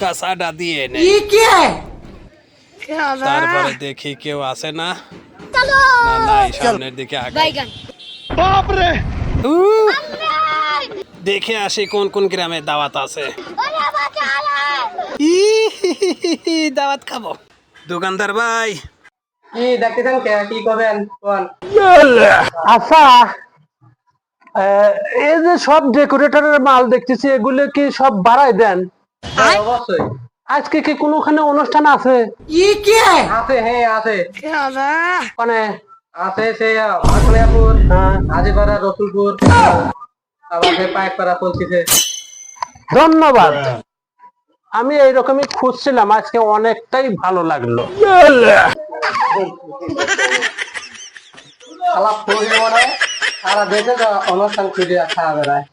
কাসাটা দিয়ে নে। তারপরে দেখি কেউ আসে না? না নাই সামনের দিকে আগে বাইগান উহ, দেখে আসি কোন কোন গ্রামে দাওয়াত আছে। দাওয়াত খাব। দোকানদার ভাই। কি দেখতেছেন কে? করবেন? আচ্ছা আহ, এই যে সব ডেকোরেটরের মাল দেখতেছি এগুলো কি সব বাড়াই দেন? অবশ্যই। আজকে কি কোনোখানে অনুষ্ঠান আছে? আছে হ্যাঁ আছে। মানে আছে সে হ্যাঁ, হাজিপাড়া রসুলপুর আবার সে ধন্যবাদ। আমি এইরকমই খুঁজছিলাম আজকে অনেকটাই ভালো লাগল। হয় সারা দেশে অনুষ্ঠান খুঁজে খাওয়া বেড়ায়